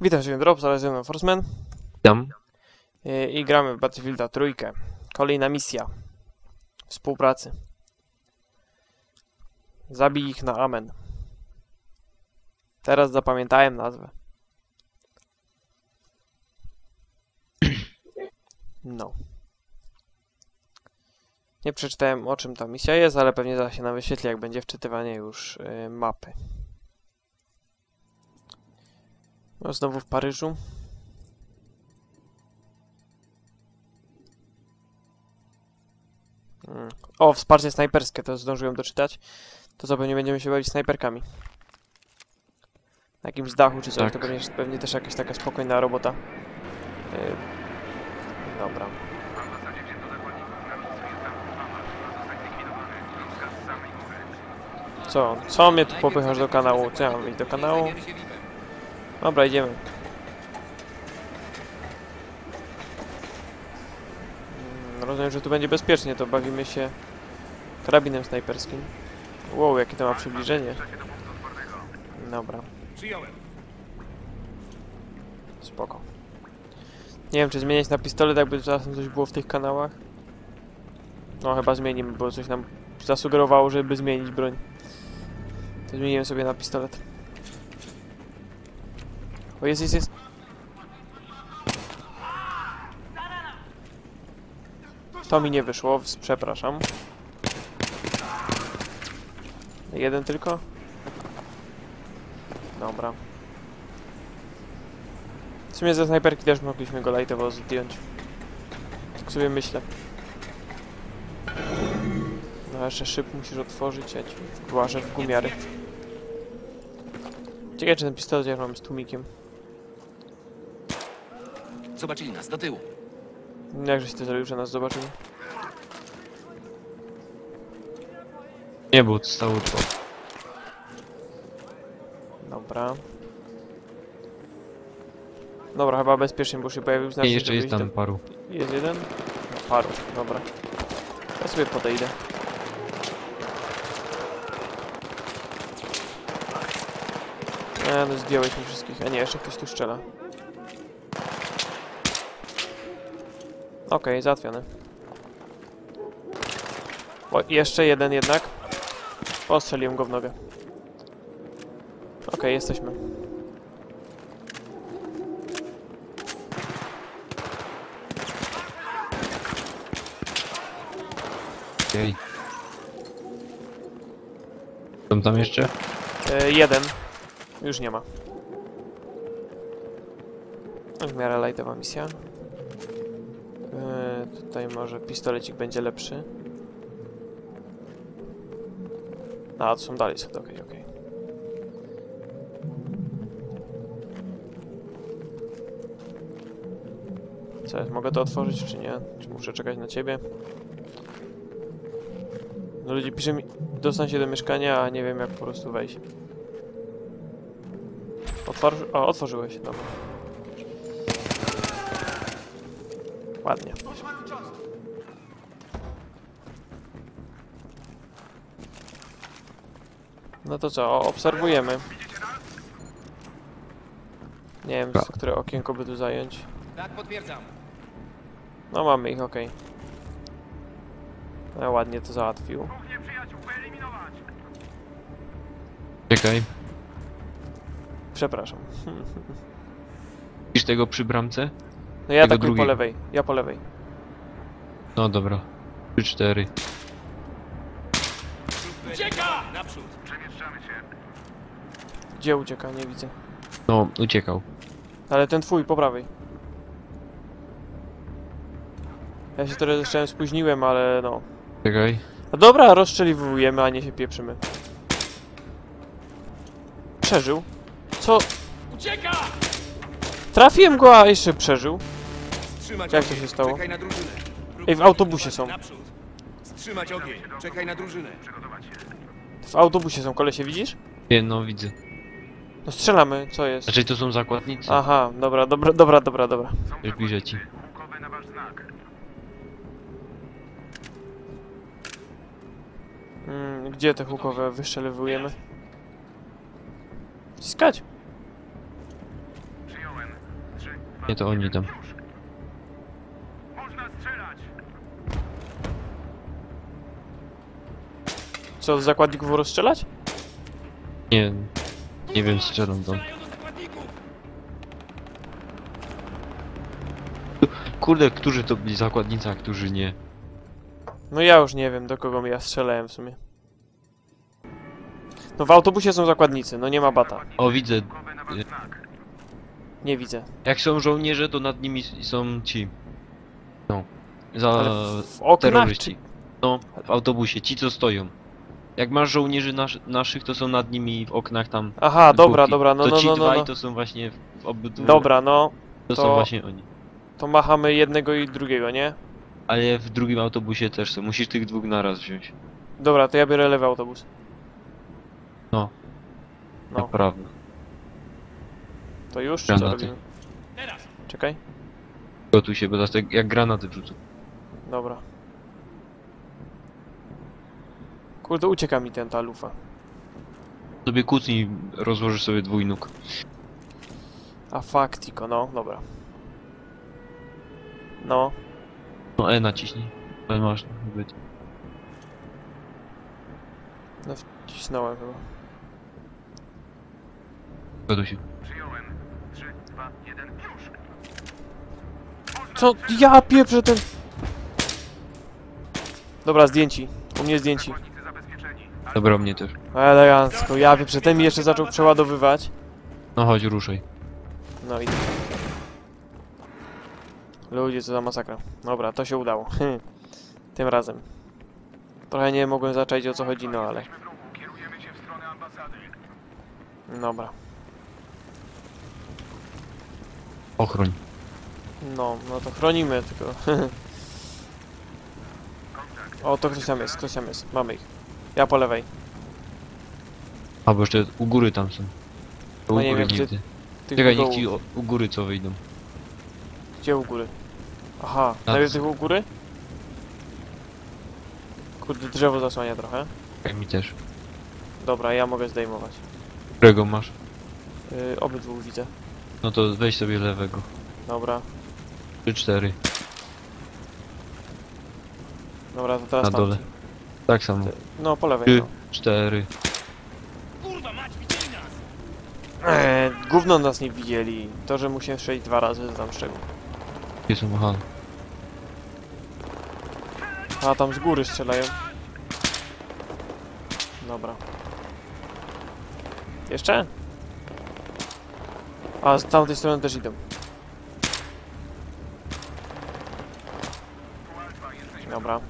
Witam się, Drop, zaraz ze mną Forceman Tam. yy, i gramy w Battlefielda trójkę. Kolejna misja współpracy. Zabij ich na amen. Teraz zapamiętałem nazwę. No. Nie przeczytałem o czym ta misja jest, ale pewnie zaraz się nam wyświetli, jak będzie wczytywanie już yy, mapy. No, znowu w Paryżu. Mm. O, wsparcie snajperskie, to zdążyłem doczytać. To co, pewnie będziemy się bawić snajperkami. Na jakimś dachu czy coś, Tak. to pewnie, pewnie też jakaś taka spokojna robota. Yy, dobra. Co? Co mnie tu popychasz do kanału? Co ja mam iść do kanału? Dobra, idziemy. Mm, Rozumiem, że tu będzie bezpiecznie, to bawimy się karabinem snajperskim. Wow, jakie to ma przybliżenie. Dobra, spoko. Nie wiem, czy zmieniać na pistolet, jakby czasem coś było w tych kanałach. No, chyba zmienimy, bo coś nam zasugerowało, żeby zmienić broń. To zmieniłem sobie na pistolet. O, jest, jest, jest. To mi nie wyszło, przepraszam. Jeden tylko? Dobra. W sumie ze snajperki też mogliśmy go lightowo zdjąć. Tak sobie myślę. No jeszcze szyb musisz otworzyć, ja ci w gumiary. Ciekawe czy ten pistolet jak mam z tłumikiem. Zobaczyli nas, do tyłu. Jakżeś to zrobił, że nas zobaczyli? Nie był, to stało to. Dobra. Dobra, chyba bezpiecznie, bo się pojawił Nie, znacznik, jeszcze jest tam do- paru. Jest jeden? No, paru, dobra. Ja sobie podejdę. E, no zdjąłeś mi wszystkich. A nie, jeszcze ktoś tu strzela. Okej, załatwiony. O, jeszcze jeden jednak. Postrzeliłem go w nogę. Okej, jesteśmy. Okej. Są tam jeszcze? E, jeden. Już nie ma. W miarę lightowa misja. Tutaj może pistolecik będzie lepszy. A, to są dalej schody, okej, okej. Co jest, mogę to otworzyć czy nie? Czy muszę czekać na ciebie? No ludzie pisze mi, dostań się do mieszkania, a nie wiem jak po prostu wejść. Otworzy... O, otworzyłeś, dobra. Ładnie. No to co, obserwujemy. Nie wiem, z Dobra. które okienko by tu zająć. Tak, potwierdzam. No mamy ich, okej. No ładnie to załatwił. Czekaj. Przepraszam. Widzisz tego przy bramce? No ja tak po lewej, ja po lewej. No dobra. 3, 4. Ucieka! Naprzód. Gdzie ucieka? Nie widzę. No, uciekał. Ale ten twój, po prawej. Ja się trochę jeszcze spóźniłem, ale no. Czekaj. No dobra, rozstrzeliwujemy, a nie się pieprzymy. Przeżył. Co? Ucieka! Trafiłem go, a jeszcze przeżył. Wstrzymać Jak to ogień. się stało? Czekaj na drużynę. Ej, w autobusie są. Naprzód. Wstrzymać ogień. Czekaj na drużynę. W autobusie są kolesie, widzisz? Nie, no widzę. No strzelamy, co jest? Znaczy to są zakładnicy. Aha, dobra, dobra, dobra, dobra, dobra. Zbliżę ci. Mm, gdzie te hukowe wystrzelewujemy? Wciskać. Nie, to oni tam. Co, z zakładników rozstrzelać? Nie, nie wiem, strzelam tam. Kurde, którzy to byli zakładnicy, a którzy nie. No ja już nie wiem, do kogo ja strzelałem w sumie. No w autobusie są zakładnicy, no nie ma bata. O, widzę. Nie widzę. Jak są żołnierze, to nad nimi są ci. No. Za Ale w oknach czy... terroryści. No, w autobusie, ci co stoją. Jak masz żołnierzy nasz, naszych, to są nad nimi w oknach tam. Aha, dobra, dobra, no to no ci no no. dwaj no. to są właśnie w obydwu. Dobra, no. To, to- są właśnie oni. To machamy jednego i drugiego, nie? Ale w drugim autobusie też są. Musisz tych dwóch naraz wziąć. Dobra, to ja biorę lewy autobus. No. No, Naprawdę. to już? Czy co Granaty. robimy? Teraz! Czekaj. Gotuj się, bo teraz tak jak granaty wrzucą. Dobra. Kurde, ucieka mi ten ta lufa. Sobie kucnij, rozłożysz sobie dwójnóg. A faktiko, no, dobra. No, No E naciśnij. Ale masz, być. no wcisnąłem chyba. Gotuj się. Co? Ja pieprzę ten... Dobra, zdjęci. U mnie zdjęci. Dobra, mnie też. Elegancko, ja pieprzę, ten mi jeszcze zaczął przeładowywać. No chodź, ruszaj. No i... Ludzie, co za masakra. Dobra, to się udało. Tym razem. Trochę nie mogłem zacząć o co chodzi, no ale... Dobra. Ochroń. No, no to chronimy tylko. o, to ktoś tam jest, ktoś tam jest. Mamy ich. Ja po lewej. A, bo jeszcze u góry tam są. No u nie góry wiem, gdzie- nigdy. Tych Czekaj, u niech ci o, u góry co wyjdą. Gdzie u góry? Aha, Na najpierw tych u góry? Kurde, drzewo zasłania trochę. Jak mi też. Dobra, ja mogę zdejmować. Którego masz? Yy, obydwu widzę. No to weź sobie lewego. Dobra, 3, 4. dobra, to teraz Na dole. Tak samo. No, po lewej, 3, no. 4. Kurwa mać, widzieli nas! Eee, gówno nas nie widzieli. To, że musiałem strzelić dwa razy, to tam. Gdzie są? Aha. A, tam z góry strzelają. Dobra. Jeszcze? A, z tamtej strony też idą. Dobra.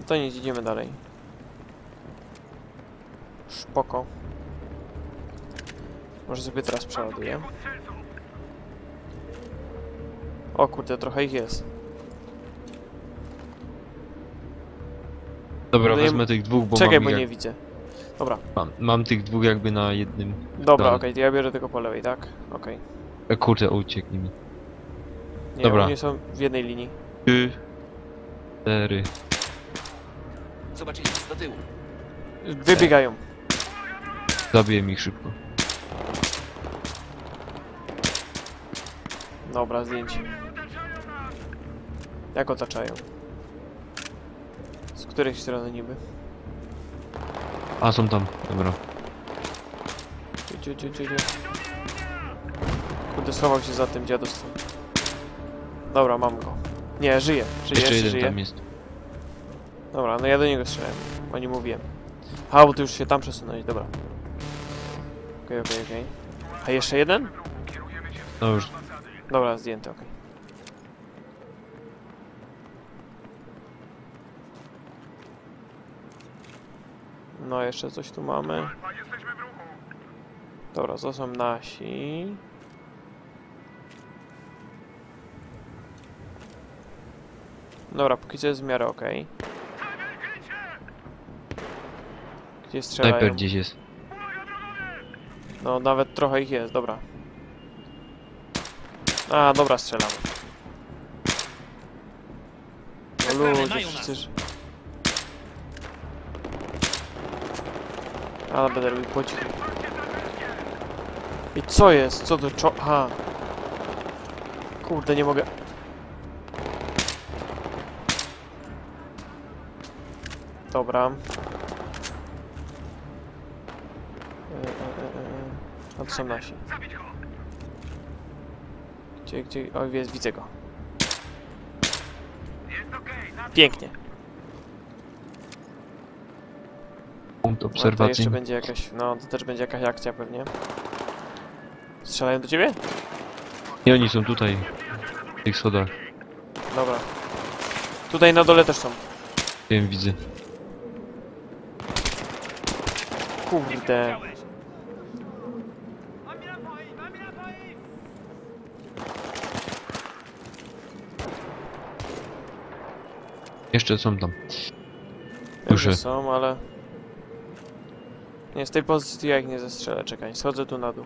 No to nic, idziemy dalej. Spoko. Może sobie teraz przeładuję. O kurde, trochę ich jest. Dobra, wezmę tych dwóch, bo Czekaj, mam, bo ich nie jak... widzę. Dobra, mam, mam tych dwóch jakby na jednym. dobra, okej, to ja biorę tylko po lewej, tak? Okej. E, kurde, ucieknie mi. Nie, Dobra. oni są w jednej linii. 3, 4. Zobaczyli nas do tyłu. Wybiegają. Zabiję ich szybko. Dobra, zdjęcie. Jak otaczają? Z której strony niby? A, są tam. Dobra. Ciu. Kurde, schował się za tym dziadostwem. Dobra, mam go. Nie, żyje. Żyje, Jeszcze jeszcze jeden żyje. tam jest. Dobra, no ja do niego strzelałem. O nie mówiłem. A, bo ty już się tam przesunąłeś, dobra. Okej, okej, okej. A jeszcze jeden? No już. Dobra, zdjęty, okej. No, jeszcze coś tu mamy. Dobra, to są nasi. Dobra, póki co jest w miarę okej. Gdzie strzelają? Snajper gdzieś jest. No, nawet trochę ich jest, dobra. A, dobra, strzelamy. No ludzie, przecież... Ale będę robił po cichu. I co jest? Co to czo... Aha. Kurde, nie mogę... Dobra. 13. Gdzie, gdzie, o jest, widzę go. Pięknie. Punkt obserwacji. No, jeszcze będzie jakaś, no to też będzie jakaś akcja pewnie. Strzelają do ciebie? I oni są tutaj, w tych schodach. Dobra. Tutaj na dole też są. Wiem, widzę. Kurde. Jeszcze są tam. Duże. są, ale... Nie, z tej pozycji ja ich nie zestrzelę, czekaj. Schodzę tu na dół.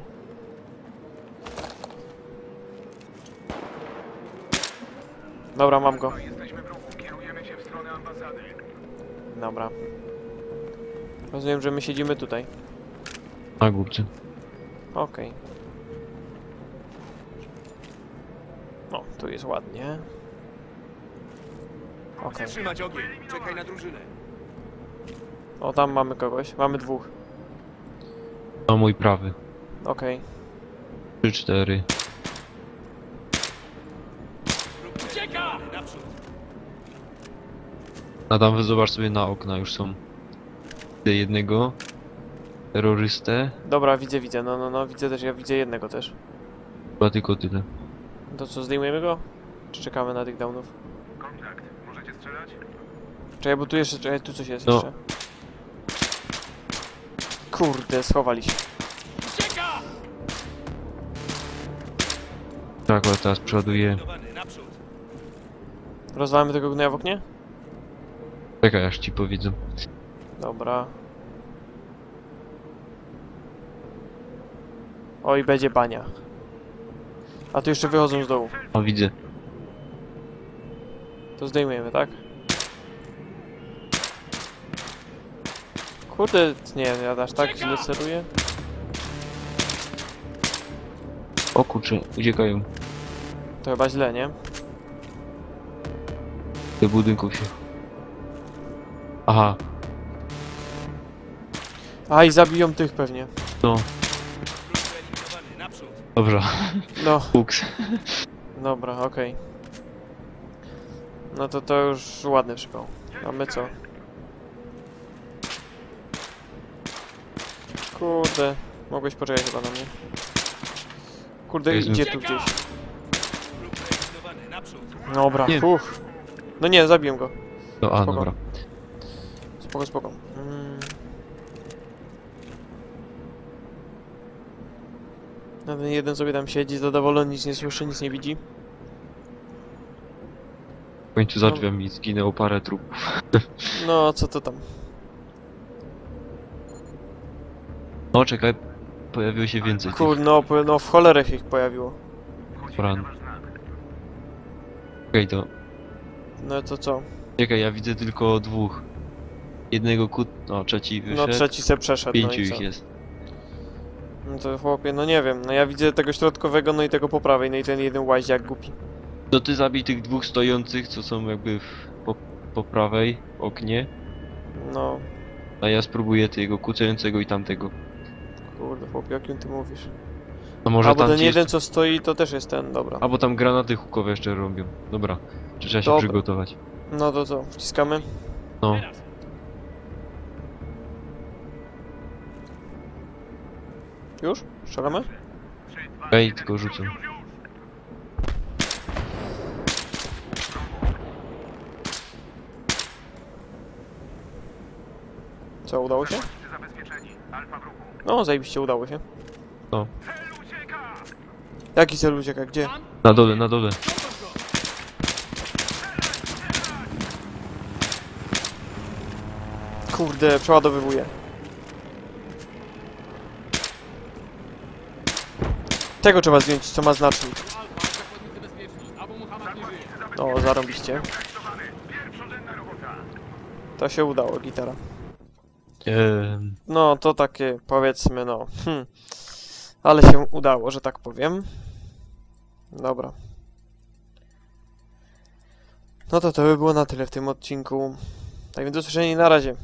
Dobra, mam go. Dobra. Rozumiem, że my siedzimy tutaj. Na górce. Okej. No, tu jest ładnie. Okej. Trzymać ogień. Czekaj na drużynę. O, tam mamy kogoś. Mamy dwóch. Na mój prawy. Okej. 3, 4. Ucieka! Naprzód. A tam zobacz sobie na okna już są. Widzę jednego. Terrorystę. Dobra, widzę, widzę. No, no, no, widzę też, ja widzę jednego też. Chyba tylko tyle. To co, zdejmujemy go? Czy czekamy na tych downów? Kontakt. Możecie strzelać? Czekaj, bo tu jeszcze, czekaj, tu coś jest No. jeszcze. Kurde, schowali się. Ucieka! Tak, akurat teraz przeładuję. Naprzód. Rozwalamy tego gnoja w oknie? Czekaj, aż ci powiedzą. Dobra. Oj, będzie bania. A tu jeszcze wychodzą z dołu. O, widzę. To zdejmujemy, tak? Kurde, nie, ja aż tak źle celuję. O kurczę, uciekają. To chyba źle, nie? Do budynków się. Aha, A, i zabiją tych pewnie. no, dobra. No, Fuks. dobra, okej. No to to już ładny przypał. A my co? Kurde, mogłeś poczekać chyba na mnie. Kurde, Jezu. idzie tu gdzieś. Dobra, Nie. uff. No nie, zabiłem go. No, a, Spoko. dobra. Spoko, spoko. Mm. A ten jeden sobie tam siedzi, zadowolony, nic nie słyszy, nic nie widzi. W końcu za drzwiami zginęło parę trupów. No, co to tam? No, czekaj. Pojawiło się więcej tych Kur, no, po- no w cholerę ich pojawiło. ran. Czekaj, to... No to co? Czekaj, ja widzę tylko dwóch. Jednego kut... No, trzeci No wyszedł. trzeci se przeszedł, Pięciu no i co? ich jest. No to chłopie, no nie wiem, no ja widzę tego środkowego, no i tego po prawej, no i ten jeden łaździak głupi. To ty zabij tych dwóch stojących, co są jakby w, po, po prawej oknie. No, A ja spróbuję tego kucającego i tamtego. kurde, chłopie, o kim ty mówisz? No może Albo ten jeden, co stoi, to też jest ten, dobra. Albo tam granaty hukowe jeszcze robią. Dobra. Czy trzeba się Dobra. przygotować? No to co, wciskamy? No. Już? Strzelamy? Ej, tylko rzucę. Co, udało się? No, zajebiście, udało się. No. Jaki cel ucieka, gdzie? Na dole, na dole. Kurde, przeładowywuję. Tego trzeba zdjąć, co ma znacznik. O, zarobiście. Pierwszorzędna robota. To się udało, gitara. Ehm, No, to takie, powiedzmy, no. Hmm. Ale się udało, że tak powiem. Dobra. No to to by było na tyle w tym odcinku. Tak więc do usłyszenia na razie.